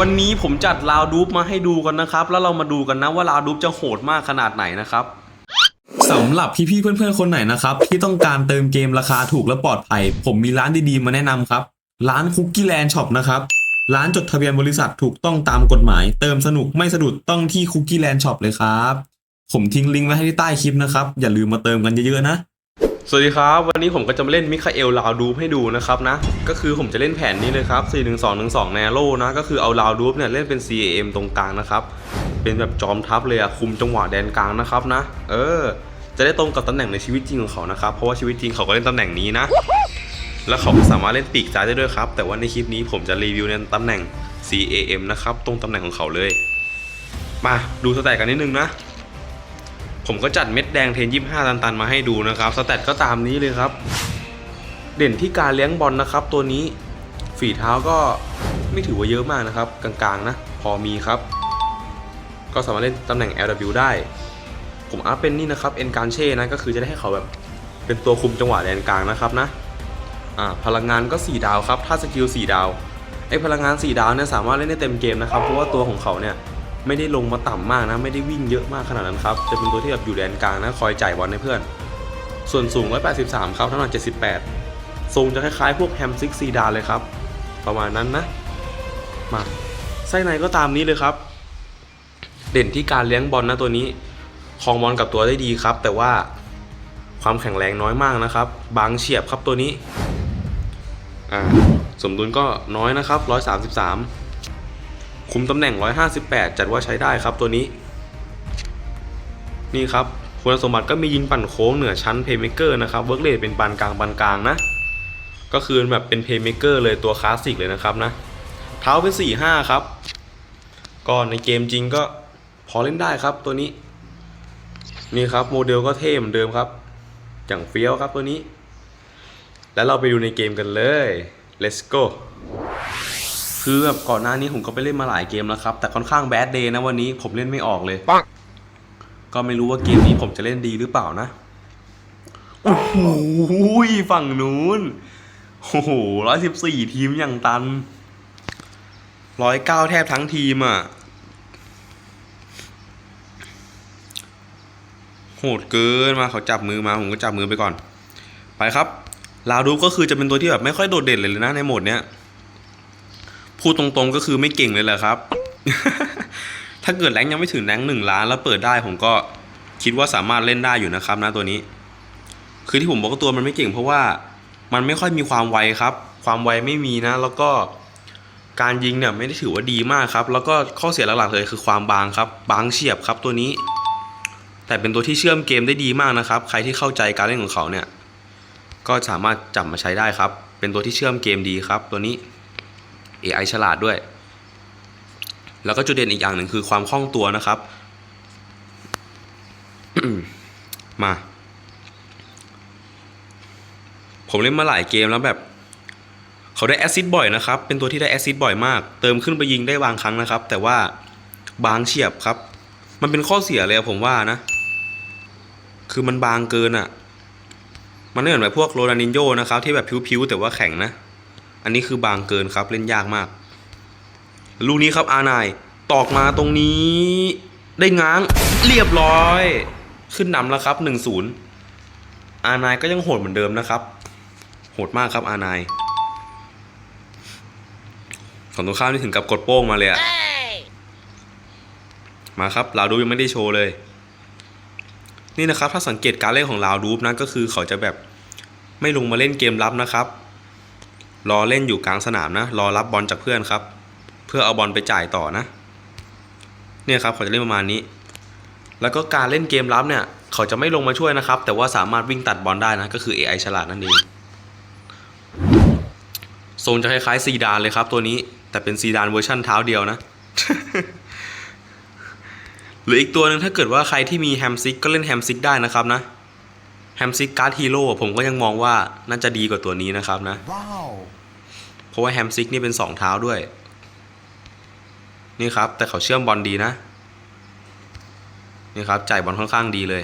วันนี้ผมจัดลาวดูปมาให้ดูกันนะครับ แล้วเรามาดูกันนะว่าลาวดูปจะโหดมากขนาดไหนนะครับสำหรับพี่ๆเพื่อนๆคนไหนนะครับที่ต้องการเติมเกมราคาถูกและปลอดภัย ผมมีร้านดีๆมาแนะนำครับ ร้านคุกกี้แลนด์ช็อปนะครับร้านจดทะเบียนบริษัทถูกต้องตามกฎหมาย เติมสนุกไม่สะดุดต้องที่คุกกี้แลนด์ช็อปเลยครับ ผมทิ้งลิงก์ไว้ให้ที่ใต้คลิปนะครับ อย่าลืมมาเติมกันเยอะๆนะ สวัสดีครับ วันนี้ผมก็จะมาเล่นมิคาเอลลาวดูให้ดูนะครับนะ ก็คือผมจะเล่นแผนนี้เลยครับ 4 1 2 1 2แนโร่นะ ก็คือเอาลาวดูเนี่ยเล่นเป็น CAM ตรงกลางนะครับ เป็นแบบจอมทัพเลยอะคุมจังหวะแดนกลางนะครับนะ เออ จะได้ตรงกับตำแหน่งในชีวิตจริงของเขานะครับ เพราะว่าชีวิตจริงเขาก็เล่นตำแหน่งนี้นะ แล้วเขาก็สามารถเล่นปีกซ้ายได้ด้วยครับ แต่ว่าในคลิปนี้ผมจะรีวิวในตำแหน่ง CAM นะครับ ตรงตำแหน่งของเขาเลย มาดูสแตทกันนิดนึงนะ ผมก็จัดเม็ดแดงเทน25ตันตันๆ มาให้ดูนะครับ สแตทก็ตามนี้เลยครับ เด่นที่การเลี้ยงบอลนะครับ ตัวนี้ฝีเท้าก็ไม่ถือว่าเยอะมากนะครับ กลางๆ นะ พอมีครับ ก็สามารถเล่นตำแหน่ง LW ได้ ผมอัพเป็นนี่นะครับเอ็นการเช่นะก็คือจะได้ให้เขาแบบเป็นตัวคุมจังหวะแดนกลางนะครับนะอ่าพลังงานก็ 4 ดาวครับ ถ้าสกิล4ดาวไอ้พลังงาน 4 ดาวเนี่ยสามารถเล่นได้เต็มเกมนะครับเพราะว่าตัวของเขาเนี่ย ไม่ได้ลงมาต่ำมากนะ ไม่ได้วิ่งเยอะมากขนาดนั้นครับจะเป็นตัวที่แบบอยู่แดนกลางนะคอยจ่ายบอลให้เพื่อน ส่วนสูง 183 ครับน้ำหนัก 78 ทรงจะคล้ายๆ พวกแฮมซิกซีดานเลยครับ ประมาณนั้นนะ มาไส้ในก็ตามนี้เลยครับ เด่นที่การเลี้ยงบอลนะตัวนี้คลองบอลกับตัวได้ดีครับ แต่ว่าความแข็งแรงน้อยมากนะครับ บางเฉียบครับตัวนี้ อ่า สมดุลก็น้อยนะครับ 133 คุมตำแหน่ง 158 จัดว่าใช้ได้ครับตัวนี้ นี่ครับ คุณสมบัติก็มียิงปั่นโค้งเหนือชั้นเพย์เมเกอร์นะครับเวิร์กเลทเป็นปานกลางปานกลางนะ ก็คือแบบเป็นเพย์เมเกอร์เลยตัวคลาสสิกเลยนะครับนะ เท้าเป็น 4-5 ครับ ก็ในเกมจริงก็พอเล่นได้ครับตัวนี้ นี่ครับโมเดลก็เท่เหมือนเดิมครับ อย่างเฟี้ยวครับตัวนี้ แล้วเราไปดูในเกมกันเลย let's go คือแบบก่อนหน้านี้ผมก็ไปเล่นมาหลายเกมแล้วครับ แต่ค่อนข้างแบดเดย์นะวันนี้ผมเล่นไม่ออกเลยปังก็ไม่รู้ว่าเกมนี้ผมจะเล่นดีหรือเปล่านะโอ้โหฝั่งนู้นโอ้โหร้อยสิบสี่ทีมอย่างตันร้อยเก้าแทบทั้งทีมอะ โหดเกินมาเขาจับมือมา ผมก็จับมือไปก่อน ไปครับ ลาวดูก็คือจะเป็นตัวที่แบบไม่ค่อยโดดเด่นเลยนะในโหมดเนี้ย พูดตรงๆก็คือไม่เก่งเลยแหละครับ ถ้าเกิดแรงยังไม่ถึงแรงหนึ่งล้านแล้วเปิดได้ผมก็คิดว่าสามารถเล่นได้อยู่นะครับนะตัวนี้ คือที่ผมบอกว่าตัวมันไม่เก่งเพราะว่ามันไม่ค่อยมีความไวครับ ความไวไม่มีนะ แล้วก็การยิงเนี่ยไม่ได้ถือว่าดีมากครับ แล้วก็ข้อเสียหลักๆเลยคือความบางครับ บางเฉียบครับตัวนี้ แต่เป็นตัวที่เชื่อมเกมได้ดีมากนะครับ ใครที่เข้าใจการเล่นของเขาเนี่ย ก็สามารถจับมาใช้ได้ครับ เป็นตัวที่เชื่อมเกมดีครับ ตัวนี้ AI ฉลาดด้วย แล้วก็จุดเด่นอีกอย่างหนึ่งคือความคล่องตัวนะครับ มา ผมเล่นมาหลายเกมแล้วแบบ เขาได้แอซซิดบ่อยนะครับ เป็นตัวที่ได้แอซซิดบ่อยมาก เติมขึ้นไปยิงได้บางครั้งนะครับ แต่ว่าบางเฉียบครับ มันเป็นข้อเสียเลยผมว่านะ คือมันบางเกินอะ่ะ มันไม่เหมือนแบบพวกโรนัลดินโญ่นะครับ ที่แบบผิวๆแต่ว่าแข็งนะ อันนี้คือบางเกินครับเล่นยากมาก ลูกนี้ครับอาไนายตอกมาตรงนี้ ได้ง้างเรียบร้อย ขึ้นนำแล้วครับหนึ่งศูนย์อาไนายก็ยังโหดเหมือนเดิมนะครับ โหดมากครับอาไนายฝั่งตรงข้ามนี่ถึงกับกดโป้งมาเลยอะมาครับลาวดูยังไม่ได้โชว์เลย นี่นะครับถ้าสังเกตการเล่นของลาวดูนะก็คือเขาจะแบบไม่ลงมาเล่นเกมรับนะครับ รอเล่นอยู่กลางสนามนะ รอรับบอลจากเพื่อนครับ เพื่อเอาบอลไปจ่ายต่อนะ เนี่ยครับเขาจะเล่นประมาณนี้ แล้วก็การเล่นเกมรับเนี่ย เขาจะไม่ลงมาช่วยนะครับ แต่ว่าสามารถวิ่งตัดบอลได้นะ ก็คือ AI ฉลาดนั่นเองทรงจะคล้ายๆซีดานเลยครับตัวนี้ แต่เป็นซีดานเวอร์ชั่นเท้าเดียวนะ หรืออีกตัวหนึ่งถ้าเกิดว่าใครที่มีแฮมซิกก็เล่นแฮมซิกได้นะครับนะแฮมซิกการ์ดฮีโร่ผมก็ยังมองว่าน่าจะดีกว่าตัวนี้นะครับนะ Wow. ราะว่าแฮมซิกนี่เป็นสองเท้าด้วย นี่ครับแต่เขาเชื่อมบอลดีนะ นี่ครับจ่ายบอลค่อนข้างดีเลย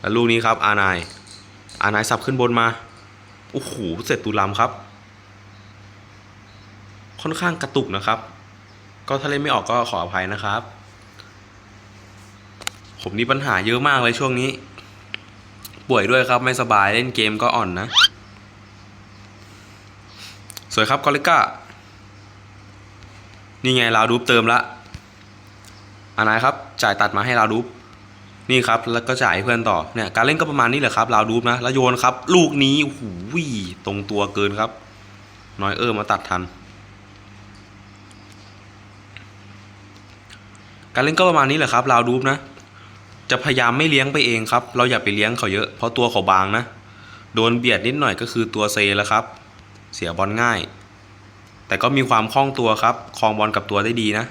แล้วลูกนี้ครับอานายอานายสับขึ้นบนมา โอ้โหเสร็จตูลำครับ ค่อนข้างกระตุกนะครับ ก็ถ้าเล่นไม่ออกก็ขออภัยนะครับ ผมมีปัญหาเยอะมากเลยช่วงนี้ ป่วยด้วยครับไม่สบายเล่นเกมก็อ่อนนะ สวยครับกอลิก้า นี่ไงลาวดูปเติมละอานายครับ จ่ายตัดมาให้ลาวดูปนี่ครับ แล้วก็จ่ายให้เพื่อนต่อ เนี่ย การเล่นก็ประมาณนี้แหละครับ ลาวดูปนะ แล้วโยนครับ ลูกนี้โอ้โหตรงตัวเกินครับ น้อยเออมาตัดทัน การเล่นก็ประมาณนี้แหละครับ ลาวดูปนะ จะพยายามไม่เลี้ยงไปเองครับ เราอย่าไปเลี้ยงเขาเยอะ เพราะตัวเขาบางนะ โดนเบียดนิดหน่อยก็คือตัวเซแล้วครับ เสียบอลง่าย แต่ก็มีความคล่องตัวครับคลองบอลกับตัวได้ดีนะ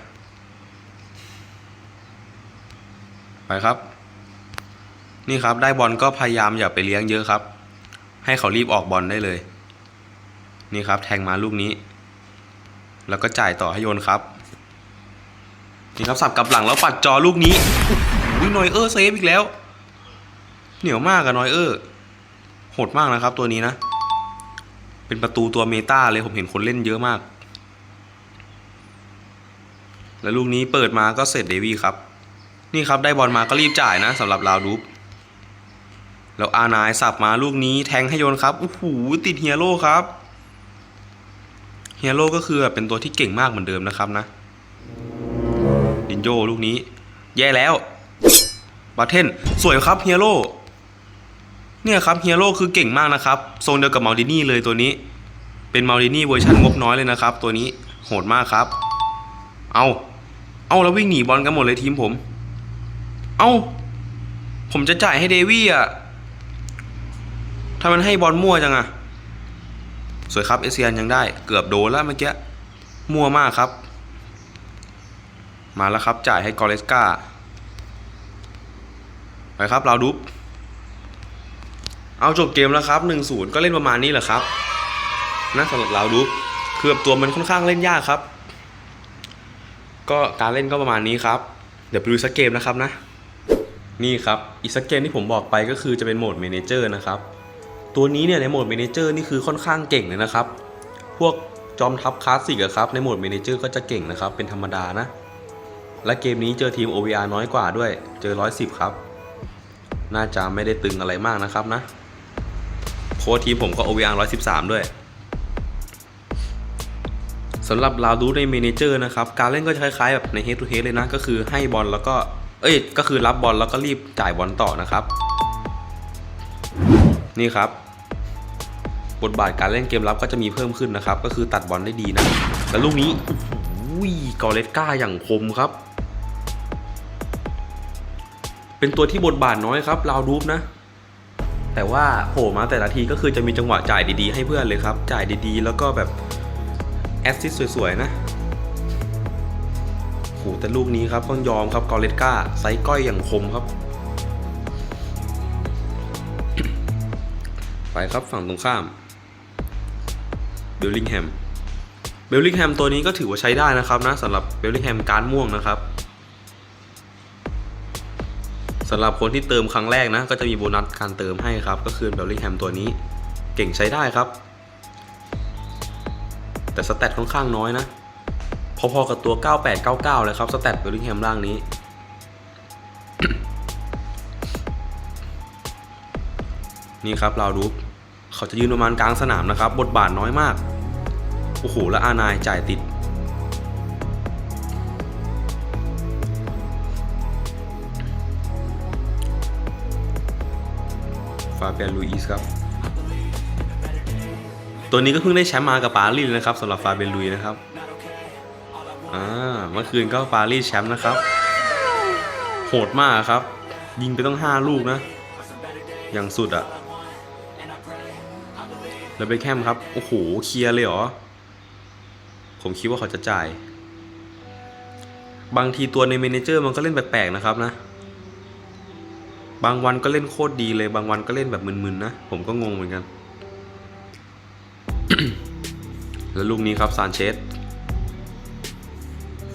ไปครับ นี่ครับได้บอลก็พยายามอย่าไปเลี้ยงเยอะครับ ให้เขารีบออกบอลได้เลย นี่ครับแทงมาลูกนี้ แล้วก็จ่ายต่อให้โยนครับ นี่ครับสับกับหลังแล้วปัดจอลูกนี้โอ้โหนอยเออร์เซฟอีกแล้ว เหนียวมากอะนอยเออร์โหดมากนะครับตัวนี้นะ เป็นประตูตัวเมตาเลยผมเห็นคนเล่นเยอะมาก แล้วลูกนี้เปิดมาก็เสร็จเดวี่ครับ นี่ครับได้บอลมาก็รีบจ่ายนะสำหรับลาวดูปแล้วอานายสับมาลูกนี้แทงให้โยนครับโอ้โหติดเฮียโร่ครับเฮียโร่ก็คือเป็นตัวที่เก่งมากเหมือนเดิมนะครับนะ ดินโยลูกนี้ แย่แล้ว บาเทนสวยครับเฮียโร่ เนี่ยครับเฮียโร่คือเก่งมากนะครับโซนเดียวกับมาลดินี่เลยตัวนี้ เป็นมาลดินี่เวอร์ชันงบน้อยเลยนะครับ ตัวนี้โหดมากครับ เอาเอาแล้ววิ่งหนีบอลกันหมดเลยทีมผม เอาผมจะจ่ายให้เดวี่อะถ้ามันให้บอลมั่วจังอะสวยครับเอเซียนยังได้เกือบโดนแล้วเมื่อกี้มั่วมากครับ มาแล้วครับจ่ายให้กอเลสกาไปครับเราดุบ เอาจบเกมแล้วครับ1 0ก็เล่นประมาณนี้แหละครับนะสำหรับเราดุบคือแบบตัวมันค่อนข้างเล่นยากครับ ก็การเล่นก็ประมาณนี้ครับ เดี๋ยวไปดูสักเกมนะครับนะ นี่ครับอีกสักเกมที่ผมบอกไปก็คือจะเป็นโหมดเมนเจอร์นะครับ ตัวนี้เนี่ยในโหมดเมนเจอร์นี่คือค่อนข้างเก่งเลยนะครับ พวกจอมทัพคลาสสิกอะครับในโหมดเมนเจอร์ก็จะเก่งนะครับ เป็นธรรมดานะ และเกมนี้เจอทีม OVR น้อยกว่าด้วย เจอ 110 ครับ น่าจะไม่ได้ตึงอะไรมากนะครับนะ โค้ชทีมผมก็ OVR 113 ด้วยสำหรับลาวดูในเมนเจอร์นะครับ การเล่นก็จะคล้ายๆแบบใน head to head เลยนะ ก็คือให้บอลแล้วก็ เอ้ย ก็คือรับบอลแล้วก็รีบจ่ายบอลต่อนะครับ นี่ครับ บทบาทการเล่นเกมรับก็จะมีเพิ่มขึ้นนะครับ ก็คือตัดบอลได้ดีนะ แล้วลูกนี้โอ้โหกอเลสก้าอย่างคมครับ เป็นตัวที่บทบาทน้อยครับลาวดูปนะ แต่ว่าโผล่มาแต่ละทีก็คือจะมีจังหวะจ่ายดีๆ ให้เพื่อนเลยครับ จ่ายดีๆ แล้วก็แบบแอสซิสสวยๆ นะโหแต่ลูกนี้ครับต้องยอมครับกอเลสกาไซส์ก้อยอย่างคมครับ ไปครับฝั่งตรงข้ามเบลลิงแฮมเบลลิงแฮมตัวนี้ก็ถือว่าใช้ได้นะครับนะสำหรับเบลลิงแฮมการดม่วงนะครับ สำหรับคนที่เติมครั้งแรกนะ ก็จะมีโบนัสการเติมให้ครับ ก็คือเบลลิงแฮมตัวนี้ เก่งใช้ได้ครับ แต่สแตทค่อนข้างน้อยนะ พอๆกับตัว 9899 เลยครับ สแตทเบลลิงแฮมร่างนี้ นี่ครับลาวดูเขาจะยืนประมาณกลางสนามนะครับ บทบาทน้อยมาก โอ้โห แล้วอานายจ่ายติด ฟาเบียนลุยส์ครับ ตัวนี้ก็เพิ่งได้แชมป์มากับปารีสนะครับสำหรับฟาเบนลุยนะครับอ่าเมื่อคืนก็ปารีสแชมป์นะครับ โหดมากครับ ยิงไปต้อง 5 ลูกนะ อย่างสุดอะแล้วเบคแฮมครับ โอ้โห เคลียร์เลยเหรอ ผมคิดว่าเขาจะจ่าย บางทีตัวในเมนเจอร์มันก็เล่นแปลกๆนะครับนะ บางวันก็เล่นโคตรดีเลย บางวันก็เล่นแบบมึนๆนะ ผมก็งงเหมือนกัน แล้วลูกนี้ครับซานเชส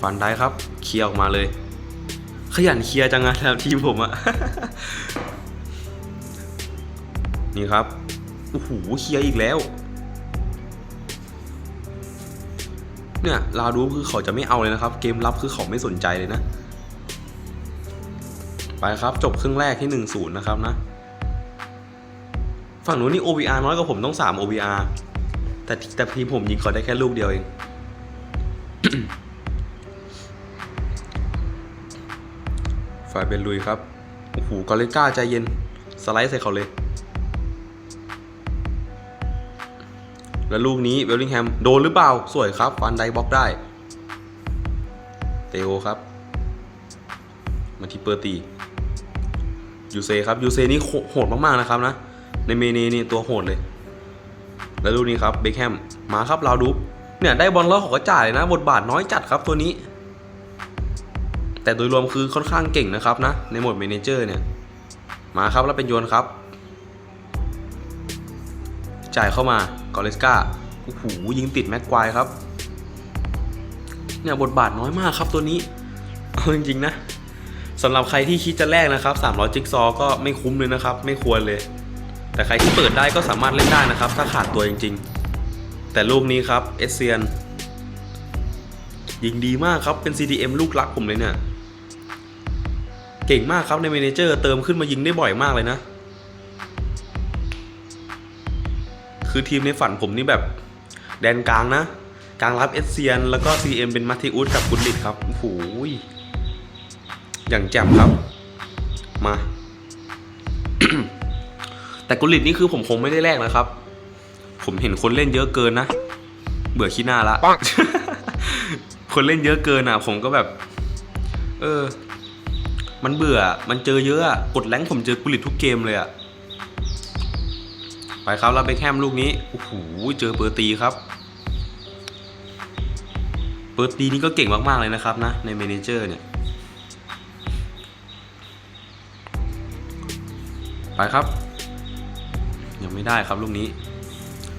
ฟันได้ครับ เคลียร์ออกมาเลย ขยันเคลียร์จังอะแถวทีมผมอะนี่ครับโอ้โหเคลียร์อีกแล้ว เนี่ยลาดูคือเขาจะไม่เอาเลยนะครับ เกมรับคือเขาไม่สนใจเลยนะ ไปครับ จบครึ่งแรกที่ 1-0 นะครับนะ ฝั่งนู้นนี่ OVR น้อยกว่าผมต้อง 3 OVR แต่แต่ทีผมยิงเขาได้แค่ลูกเดียวเอง ฝ่ายเป็นลุยครับ โอ้โหกอเลก้าใจเย็น สไลด์ใส่เขาเลย แล้วลูกนี้เวลลิงแฮม โดนหรือเปล่า สวยครับ ฟันไดบล็อกได้ เตโอครับ มาที่เปอร์ตี ยูเซครับยูเซนี่โหดมากๆนะครับนะ ในเมเนนี่ตัวโหดเลย แล้วลูนี้ครับเบคแฮมมาครับลาวดูปเนี่ยได้บอลแล้วเขาก็จ่ายเลยนะ บทบาทน้อยจัดครับตัวนี้ แต่โดยรวมคือค่อนข้างเก่งนะครับนะ ในโหมดเมนเจอร์เนี่ย มาครับแล้วเป็นโยนครับ จ่ายเข้ามากอเลสกาโอ้โหยิงติดแม็กควายครับ เนี่ยบทบาทน้อยมากครับตัวนี้ เอาจริงๆนะ สำหรับใครที่คิดจะแลกนะครับ300จิ๊กซอว์ก็ไม่คุ้มเลยนะครับ ไม่ควรเลย แต่ใครที่เปิดได้ก็สามารถเล่นได้นะครับ ถ้าขาดตัวจริง ๆ แต่ลูกนี้ครับเอเซียนยิงดีมากครับเป็น CDM ลูกรักผมเลยเนี่ยเก่งมากครับในเมเนเจอร์เติมขึ้นมายิงได้บ่อยมากเลยนะ คือทีมในฝันผมนี่แบบแดนกลางนะ กลางรับเอเซียน แล้วก็ CM เป็นมาธิอุสกับบุลลิตครับโอ้โห อย่างแจ่มครับ มา แต่กุลิตนี่คือผมคงไม่ได้แลกนะครับ ผมเห็นคนเล่นเยอะเกินนะ เบื่อขี้หน้าละคนเล่นเยอะเกินอะ ผมก็แบบ เออ มันเบื่อ มันเจอเยอะกดแรงผมเจอกุลิตทุกเกมเลยอะไปครับแล้วเบคแฮมลูกนี้ โอ้โห เจอเปอร์ตีครับ เปอร์ตีนี่ก็เก่งมาก ๆ เลยนะครับนะ ในเมนเจอร์เนี่ย ไปครับ ยังไม่ได้ครับลูกนี้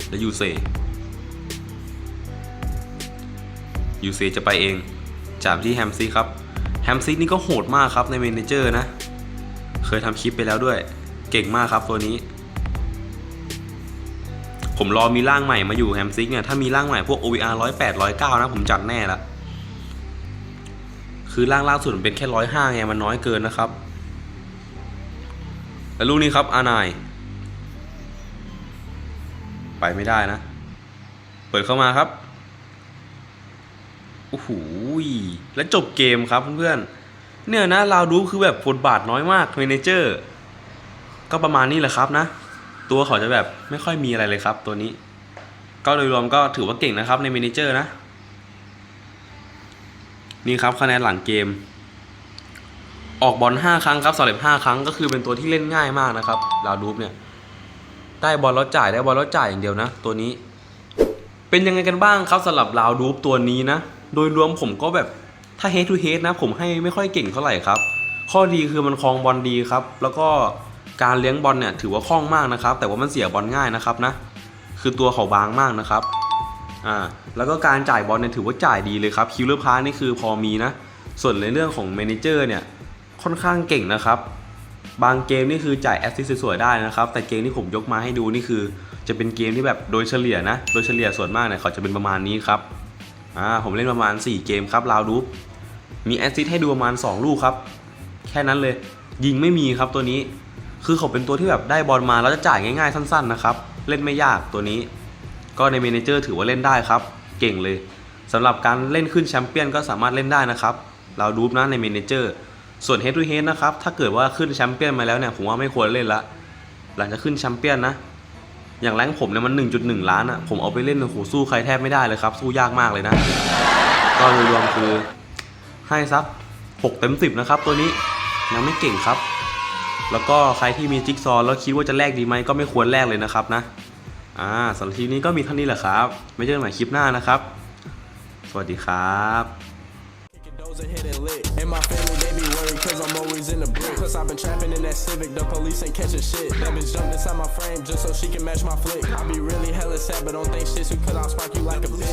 แล้วยูเซยูเซจะไปเองจากที่แฮมซิกครับแฮมซิกนี่ก็โหดมากครับในเมนเจอร์นะ เคยทำคลิปไปแล้วด้วย เก่งมากครับตัวนี้ ผมรอมีร่างใหม่มาอยู่แฮมซิกเนี่ย ถ้ามีร่างใหม่พวก OVR 108 109 นะผมจัดแน่ละคือร่างล่าสุดมันเป็นแค่105ไงมันน้อยเกินนะครับ แล้วลูกนี้ครับอานาย ไปไม่ได้นะ เปิดเข้ามาครับโอ้โหแล้วจบเกมครับเพื่อนๆเนี่ยนะลาวดูคือแบบบทบาทน้อยมากเมนเจอร์ก็ประมาณนี้แหละครับนะ ตัวเขาจะแบบไม่ค่อยมีอะไรเลยครับตัวนี้ ก็โดยรวมก็ถือว่าเก่งนะครับในเมนเจอร์นะ นี่ครับคะแนนหลังเกม ออกบอล5ครั้งครับสำเร็จ5ครั้งก็คือเป็นตัวที่เล่นง่ายมากนะครับลาวดูปเนี่ยได้บอลแล้วจ่ายได้บอลแล้วจ่ายอย่างเดียวนะ ตัวนี้ เป็นยังไงกันบ้างครับสำหรับลาวดูปตัวนี้นะ โดยรวมผมก็แบบถ้า head to head นะ ผมให้ไม่ค่อยเก่งเท่าไหร่ครับ ข้อดีคือมันคลองบอลดีครับ แล้วก็การเลี้ยงบอลเนี่ยถือว่าคล่องมากนะครับ แต่ว่ามันเสียบอลง่ายนะครับนะ คือตัวเขาบางมากนะครับอ่าแล้วก็การจ่ายบอลเนี่ยถือว่าจ่ายดีเลยครับคิวเลอร์พาร์นี่คือพอมีนะ ส่วนในเรื่องของเมนเจอร์เนี่ย ค่อนข้างเก่งนะครับ บางเกมนี่คือจ่ายแอสซิสต์สวยๆได้นะครับ แต่เกมที่ผมยกมาให้ดูนี่คือ จะเป็นเกมที่แบบโดยเฉลี่ยนะ โดยเฉลี่ยส่วนมากเนี่ยเขาจะเป็นประมาณนี้ครับอ่าผมเล่นประมาณ 4 เกมครับลาวดูปมีแอสซิสต์ให้ดูประมาณ 2 ลูกครับ แค่นั้นเลยยิงไม่มีครับตัวนี้ คือเขาเป็นตัวที่แบบได้บอลมาแล้วจะจ่ายง่ายๆสั้น ๆนะครับ เล่นไม่ยากตัวนี้ ก็ในเมนเจอร์ถือว่าเล่นได้ครับ เก่งเลยสำหรับการเล่นขึ้นแชมเปี้ยนก็สามารถเล่นได้นะครับ เราดูปนะในเมนเจอร์ ส่วน head to head นะครับ ถ้าเกิดว่าขึ้นแชมเปี้ยนมาแล้วเนี่ย ผมว่าไม่ควรเล่นละ หลังจากขึ้นแชมเปี้ยนนะ อย่างแรงผมเนี่ยมัน 1.1 ล้านอะ่ะ ผมเอาไปเล่นโอ้โหสู้ใครแทบไม่ได้เลยครับ สู้ยากมากเลยนะ ก็โดยรวมคือให้สัก6เต็ม10 นะครับ ตัวนี้ยังไม่เก่งครับ แล้วก็ใครที่มีจิ๊กซอว์แล้วคิดว่าจะแลกดีไหมก็ไม่ควรแลกเลยนะครับนะ อ่าสำหรับทีนี้ก็มีเท่านี้แหละครับ ไม่เจอกันใหม่คลิปหน้านะครับ สวัสดีครับ and hit it lit. The brick. Cause I've been trapping in that Civic, the police ain't catching shit. That bitch jumped inside my frame just so she can match my flick. I be really hella sad, but don't think shit, cause I'll spark you like a bitch.